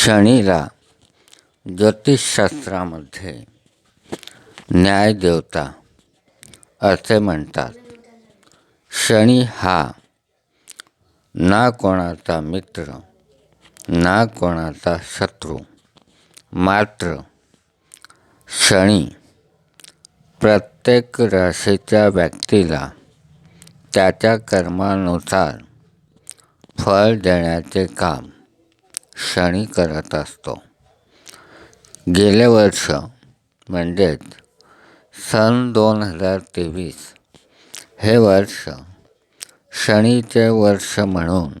शनीला ज्योतिषशास्त्रामध्ये न्यायदेवता असे म्हणतात. शनी हा ना कोणाचा मित्र ना कोणाचा शत्रू मात्र शनी प्रत्येक राशीच्या व्यक्तीला त्याच्या कर्मानुसार फळ देण्याचे काम शनी करत असतो. गेले वर्ष म्हणजेच सन दोन हजार तेवीस हे वर्ष शनीचे वर्ष म्हणून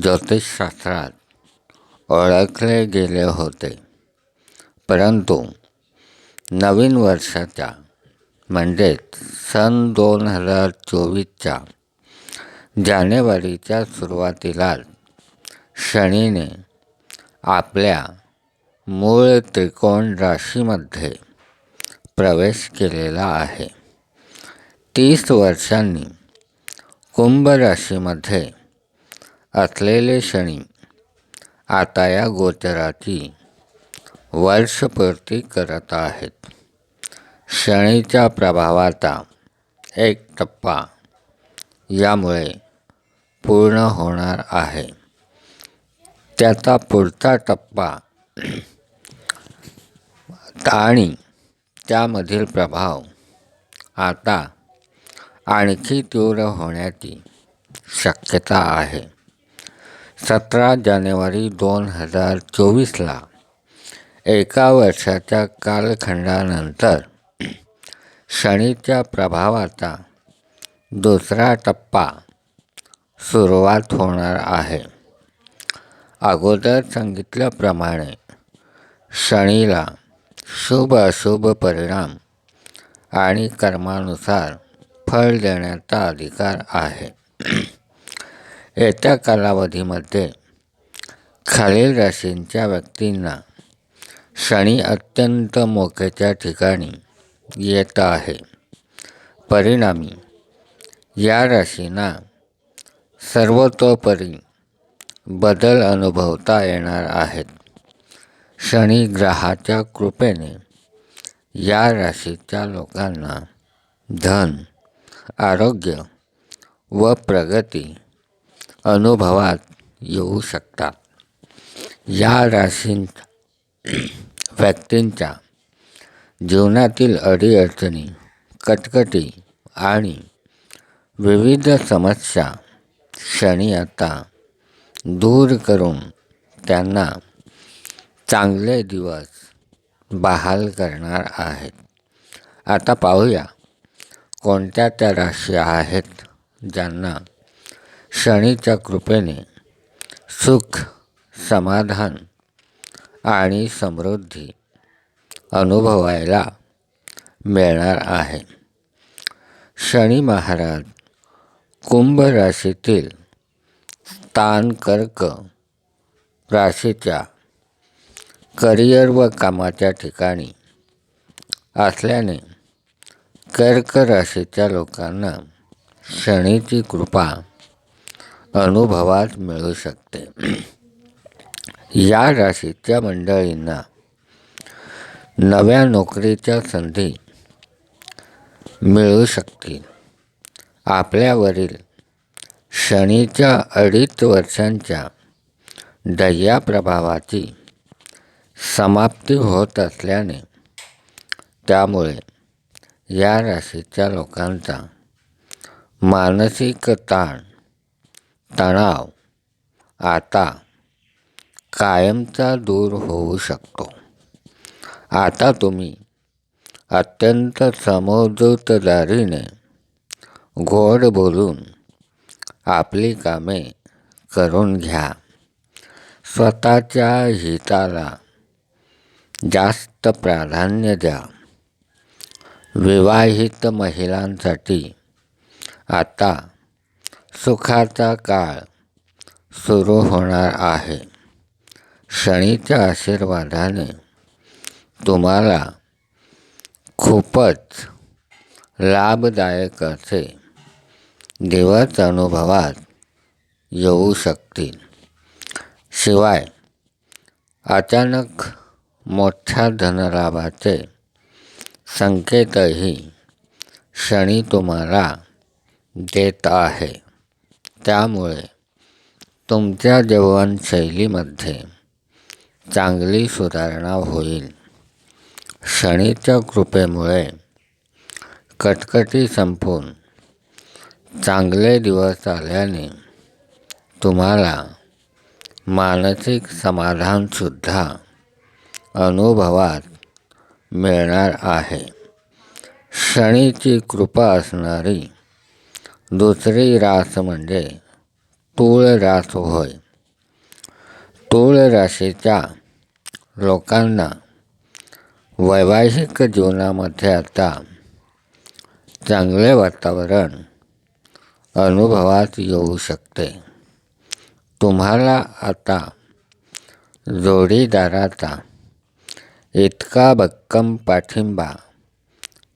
ज्योतिषशास्त्रात ओळखले गेले होते. परंतु नवीन वर्षाच्या म्हणजेच सन दोन हजार चोवीसच्या जानेवारीच्या सुरुवातीलाच शनीने आपल्या मूळ त्रिकोण राशीमध्ये प्रवेश केलेला आहे. तीस वर्षांनी कुंभ राशीमध्ये असलेले शनी आता या गोचराची वर्षपूर्ती करत आहेत. शनीच्या प्रभावाचा एक टप्पा यामुळे पूर्ण होणार आहे. त्याचा पुढचा टप्पा आणि त्यामधील प्रभाव आता आणखी तीव्र होण्याची शक्यता आहे. सतरा जानेवारी दोन हजार चोवीसला एका वर्षाच्या कालखंडानंतर शनीच्या प्रभावाचा दुसरा टप्पा सुरुवात होणार आहे. अगोदर सांगितल्याप्रमाणे शनीला शुभ अशुभ परिणाम आणि कर्मानुसार फळ देण्याचा अधिकार आहे. येत्या कालावधीमध्ये खालील राशींच्या व्यक्तींना शनी अत्यंत मोक्याच्या ठिकाणी येत आहे. परिणामी या राशींना सर्वतोपरी बदल अनुभवता येणार आहेत. शनी ग्रहाच्या कृपेने या राशीच्या लोकांना धन आरोग्य व प्रगती अनुभवात येऊ शकतात. या राशींत व्यक्तींच्या जीवनातील अडीअडचणी कटकटी आणि विविध समस्या शनी आता दूर करून त्यांना चांगले दिवस बहाल करणार आहेत. आता पाहूया कोणत्या त्या राशी आहेत ज्यांना शनीच्या कृपेने सुख समाधान आणि समृद्धी अनुभवायला मिळणार आहे. शनी महाराज कुंभ राशीतील स्थान कर्क राशीच्या करिअर व कामाच्या ठिकाणी असल्याने कर्क राशीच्या लोकांना शनीची कृपा अनुभवात मिळू शकते. या राशीच्या मंडळींना नव्या नोकरीच्या संधी मिळू शकतील. आपल्यावरील शनीच्या अडीच वर्षांच्या दह्या प्रभावाची समाप्ती होत असल्याने त्यामुळे या राशीच्या लोकांचा मानसिक ताण तणाव आता कायमचा दूर होऊ शकतो. आता तुम्ही अत्यंत समजूतदारीने गोड बोलून आपली कामे करून घ्या. स्वतःच्या हिताला जास्त प्राधान्य द्या. विवाहित महिलांसाठी आता सुखाचा काळ सुरू होणार आहे. शनीच्या आशीर्वादाने तुम्हाला खूपच लाभदायक असे दिवस अनुभवात येऊ शकतील. शिवाय अचानक मोठ्या धनलाभाचे संकेतही शनी तुम्हाला देत आहे. त्यामुळे तुमच्या जीवनशैलीमध्ये चांगली सुधारणा होईल. शनीच्या कृपेमुळे कटकटी संपून चांगले दिवस आल्याने तुम्हाला मानसिक समाधानसुद्धा अनुभवात मिळणार आहे. शनीची कृपा असणारी दुसरी रास म्हणजे तूळ रास होय. तूळ राशीच्या लोकांना वैवाहिक जीवनामध्ये आता चांगले वातावरण अनुभवात येऊ शकते. तुम्हाला आता जोडीदाराचा इतका भक्कम पाठिंबा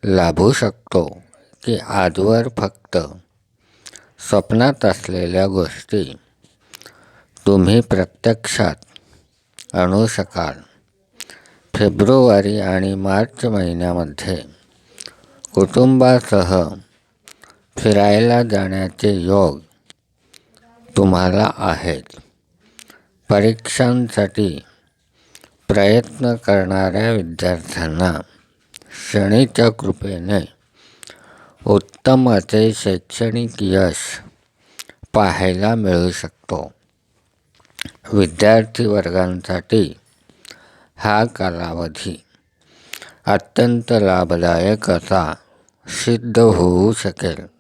लाभू शकतो की आजवर फक्त स्वप्नात असलेल्या गोष्टी तुम्ही प्रत्यक्षात आणू शकाल. फेब्रुवारी आणि मार्च महिन्यामध्ये कुटुंबासह फिरायला जाण्याचे योग तुम्हाला आहेत. परीक्षांसाठी प्रयत्न करणाऱ्या विद्यार्थ्यांना शनीच्या कृपेने उत्तम असे शैक्षणिक यश पाहायला मिळू शकतो. विद्यार्थी वर्गांसाठी हा कालावधी अत्यंत लाभदायक असा सिद्ध होऊ शकेल.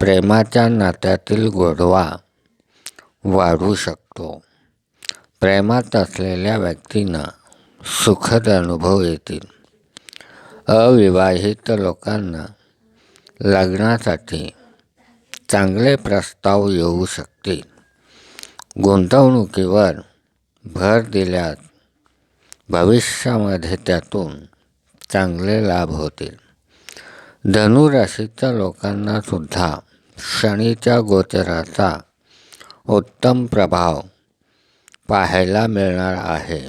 प्रेमाच्या नात्यातील गोडवा वाढू शकतो. प्रेमात असलेल्या व्यक्तींना सुखद अनुभव येतील. अविवाहित लोकांना लग्नासाठी चांगले प्रस्ताव येऊ शकतील. गुंतवणुकीवर भर दिल्यास भविष्यामध्ये त्यातून चांगले लाभ होतील. धनुराशीच्या लोकांनासुद्धा शनीच्या गोचराचा उत्तम प्रभाव पाहायला मिळणार आहे.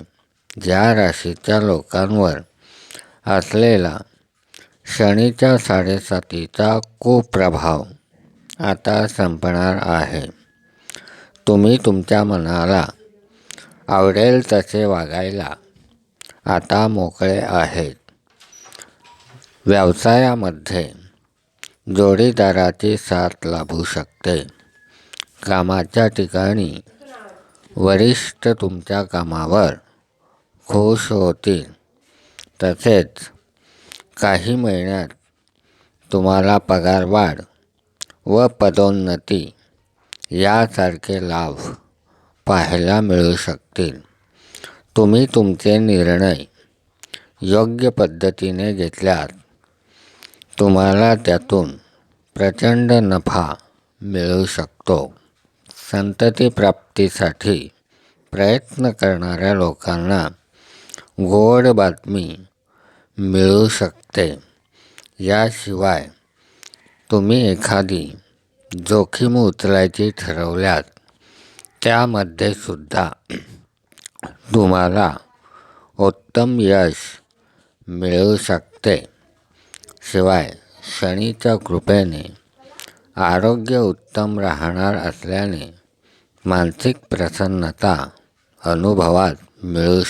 ज्या राशीच्या लोकांवर असलेला शनीच्या साडेसातीचा कुप्रभाव आता संपणार आहे. तुम्ही तुमच्या मनाला आवडेल तसे वागायला आता मोकळे आहेत. व्यवसायामध्ये जोडीदाराची साथ लाभू शकते. कामाच्या ठिकाणी वरिष्ठ तुमच्या कामावर खुश होतील. तसेच काही महिन्यात तुम्हाला पगारवाढ व पदोन्नती यासारखे लाभ पाहायला मिळू शकतील. तुम्ही तुमचे निर्णय योग्य पद्धतीने घेतल्यास तुम्हाला त्यातून प्रचंड नफा मिळू शकतो. संतती प्राप्तीसाठी प्रयत्न करणाऱ्या लोकांना गोड बातमी मिळू शकते. याशिवाय तुम्ही एखादी जोखीम उचलायची ठरवल्यात त्यामध्ये सुद्धा तुम्हाला उत्तम यश मिळू शकते. शिवाय शनीच्या कृपेने आरोग्य उत्तम राहणार असल्याने मानसिक प्रसन्नता अनुभवात मिळू